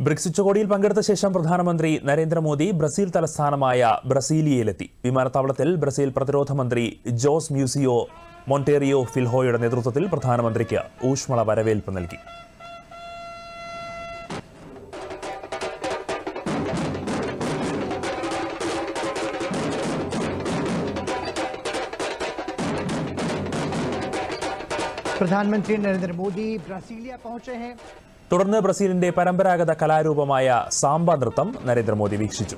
BRICS ഉച്ചകോടിയിൽ പങ്കെടുത്ത ശേഷം പ്രധാനമന്ത്രി നരേന്ദ്രമോദി ബ്രസീൽ തലസ്ഥാനമായ ബ്രസീലിയയിലെത്തി വിമാനത്താവളത്തിൽ ബ്രസീൽ പ്രതിരോധ മന്ത്രി ജോസ് മ്യൂസിയോ മൊണ്ടേറിയോ ഫിൽഹോയുടെ നേതൃത്വത്തിൽ പ്രധാനമന്ത്രിക്ക് ഊഷ്മള വരവേൽപ്പ് നൽകി प्रधानमंत्री नरेंद्र मोदी ब्रासीलिया पहुंचे हैं തുടർന്ന് ബ്രസീലിന്റെ പരമ്പരാഗത കലാരൂപമായ സാമ്പ നൃത്തം നരേന്ദ്രമോദി വീക്ഷിച്ചു.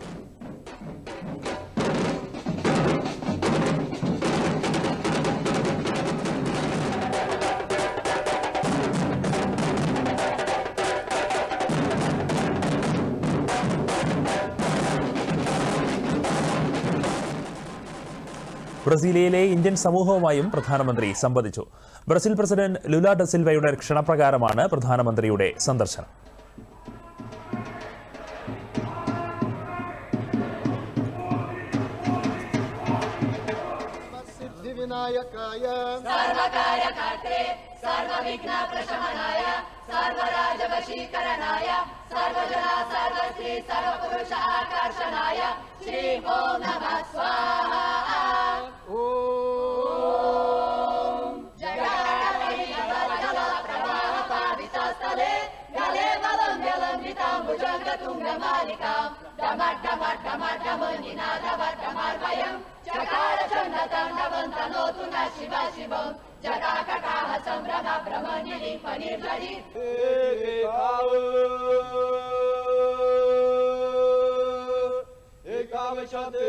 ബ്രസീലിയയിലെ ഇന്ത്യൻ സമൂഹവുമായും പ്രധാനമന്ത്രി സംവദിച്ചു. ബ്രസീൽ പ്രസിഡന്റ് ലുല ഡസിൽവയുടെ ക്ഷണപ്രകാരമാണ് പ്രധാനമന്ത്രിയുടെ സന്ദർശനം. സർവസ്ത്രീ സർവപുരുഷ ആകർഷണായ ശ്രീ ഓം നമ സ്വാഹ. తుంగమాలికా డమడ్డమడ్డమడ్డమనినాదమడ్డమార్వయం చకార చండ తాండవం తనోతు నా శివ శివం జటాకటాహ సంభ్రమ భ్రమణిలి పనిర్జడి ఏకావ ఏకావ శాంతి